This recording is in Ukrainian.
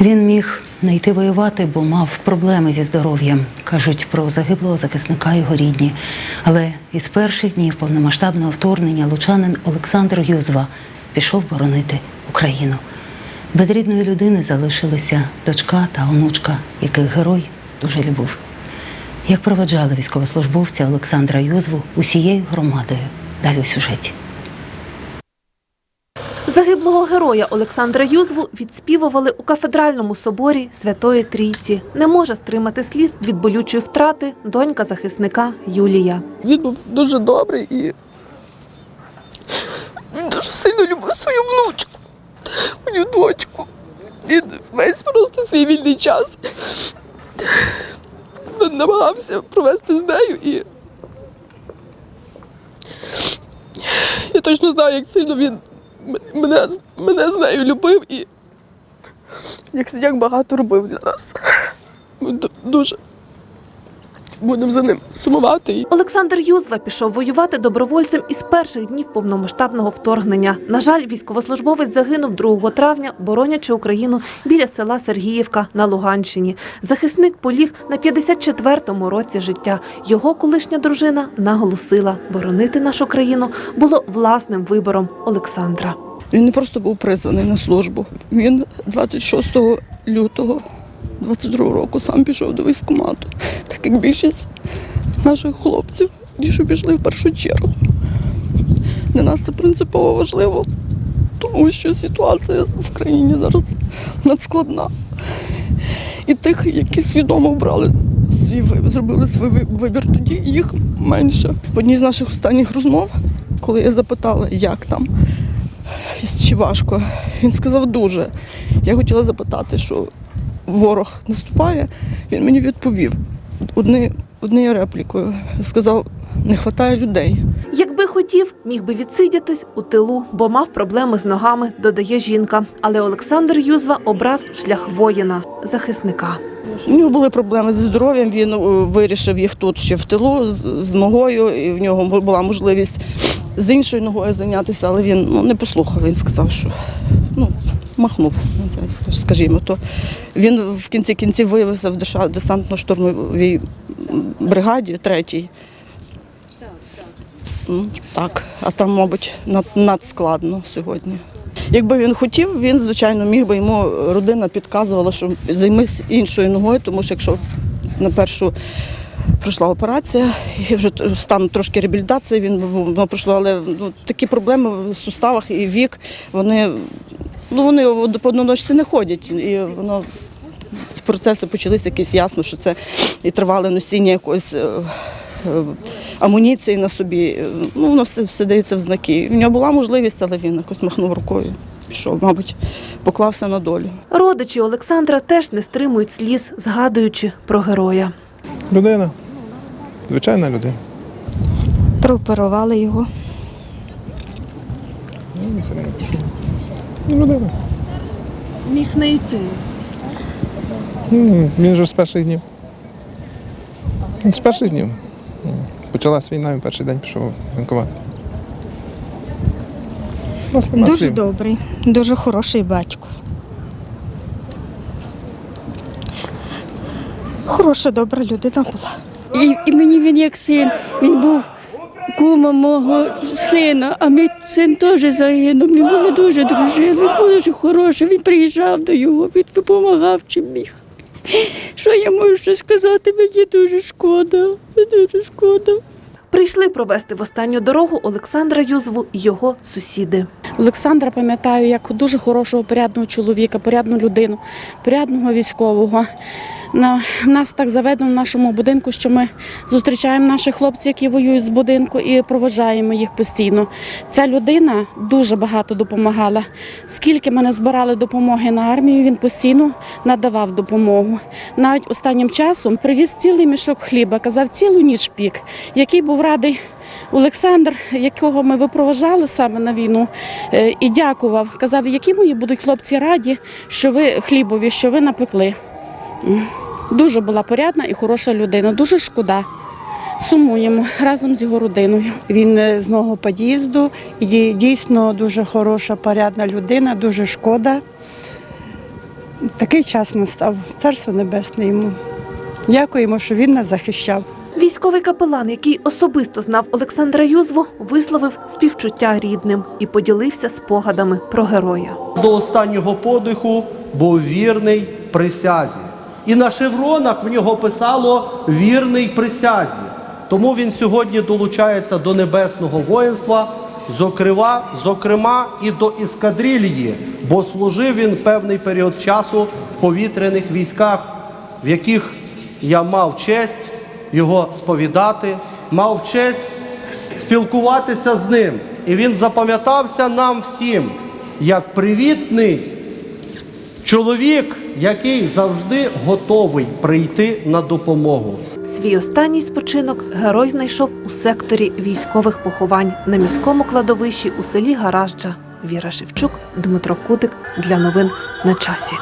Він міг не йти воювати, бо мав проблеми зі здоров'ям. кажуть про загиблого захисника його рідні. Але із перших днів повномасштабного вторгнення лучанин Олександр Юзва пішов боронити Україну. Без рідної людини залишилися дочка та онучка, яких герой дуже любив. Як проведжали військовослужбовця Олександра Юзву усією громадою. Далі у сюжеті. Загиблого героя Олександра Юзву відспівували у кафедральному соборі Святої Трійці. Не може стримати сліз від болючої втрати донька захисника Юлія. Він був дуже добрий і він дуже сильно любив свою внучку, мою дочку. Він весь просто свій вільний час намагався провести з нею і я точно знаю, як сильно він мене, мене з нею любив і як, як багато робив для нас. Ми дуже будемо за ним сумувати. Олександр Юзва пішов воювати добровольцем із перших днів повномасштабного вторгнення. На жаль, військовослужбовець загинув 2 травня, боронячи Україну біля села Сергіївка на Луганщині. Захисник поліг на 54-му році життя. Його колишня дружина наголосила, боронити нашу країну було власним вибором Олександра. Він не просто був призваний на службу. Він 26 лютого 22 року сам пішов до військкомату, так як більшість наших хлопців, ті, пішли в першу чергу. Для нас це принципово важливо, тому що ситуація в країні зараз надскладна. І тих, які свідомо обрали свій зробили свій вибір тоді, їх менше. В одній з наших останніх розмов, коли я запитала, як там, чи важко. Він сказав дуже. Я хотіла запитати, що ворог наступає. Він мені відповів одни, однією реплікою. Сказав, не вистачає людей. Якби хотів, міг би відсидятись у тилу, бо мав проблеми з ногами, додає жінка. Але Олександр Юзва обрав шлях воїна, захисника. У нього були проблеми зі здоров'ям, він е, вирішив їх тут ще в тилу з, з ногою, і в нього була можливість з іншою ногою зайнятися, але він ну, не послухав. Він сказав, що ну, махнув скажімо. То він в кінці кінців виявився в десантно-штурмовій бригаді третій. Так, а там, мабуть, над- надскладно сьогодні. Якби він хотів, він, звичайно, міг би йому родина підказувала, що займись іншою ногою, тому що якщо на першу пройшла операція, і вже стан трошки реабілітації, він пройшло, але ну, такі проблеми в суставах і вік, вони, ну, вони по одноночці не ходять. І воно ці процеси почалися якісь ясно, що це і тривале носіння якоїсь. е, е, Амуніції на собі, ну воно все, все дається в знаки. В нього була можливість, але він якось махнув рукою. Пішов, мабуть, поклався на долю. Родичі Олександра теж не стримують сліз, згадуючи про героя. Людина. Звичайна людина. Прооперували його. Ну. Ну, Людина. Міг не йти. Ну, Він же з перших днів. З перших днів. Почалась війна, він перший день пішов нема Дуже слів. добрий, дуже хороший батько. Хороша, добра людина була. І, і мені він як син, він був кумом мого сина, а мій син теж загинув. Ми були дуже дружили, він був дуже хороший, він приїжджав до його, він допомагав чим міг. Що я можу ще сказати? Мені дуже шкода, мені дуже шкода. Прийшли провести в останню дорогу Олександра Юзву і його сусіди. Олександра пам'ятаю як дуже хорошого, порядного чоловіка, порядну людину, порядного військового. На нас так заведено в нашому будинку, що ми зустрічаємо наших хлопців, які воюють з будинку, і проважаємо їх постійно. Ця людина дуже багато допомагала. Скільки ми не збирали допомоги на армію, він постійно надавав допомогу. Навіть останнім часом привіз цілий мішок хліба, казав цілу ніч пік, який був радий Олександр, якого ми випроважали саме на війну, е, і дякував. Казав, які мої будуть хлопці раді, що ви хлібові, що ви напекли. Дуже була порядна і хороша людина. Дуже шкода. Сумуємо разом з його родиною. Він е, з мого під'їзду і дійсно дуже хороша, порядна людина, дуже шкода. такий час настав. Царство небесне йому. Дякуємо, що він нас захищав. Військовий капелан, який особисто знав Олександра Юзву, висловив співчуття рідним і поділився спогадами про героя. До останнього подиху був вірний присязі. І на шевронах в нього писало вірний присязі. Тому він сьогодні долучається до небесного воїнства, зокрема, зокрема і до ескадрильї, бо служив він певний період часу в повітряних військах, в яких я мав честь його сповідати, мав честь спілкуватися з ним. І він запам'ятався нам всім як привітний чоловік, який завжди готовий прийти на допомогу. Свій останній спочинок герой знайшов у секторі військових поховань на міському кладовищі у селі Гаражджа. Віра Шевчук, Дмитро Кудик для новин на часі.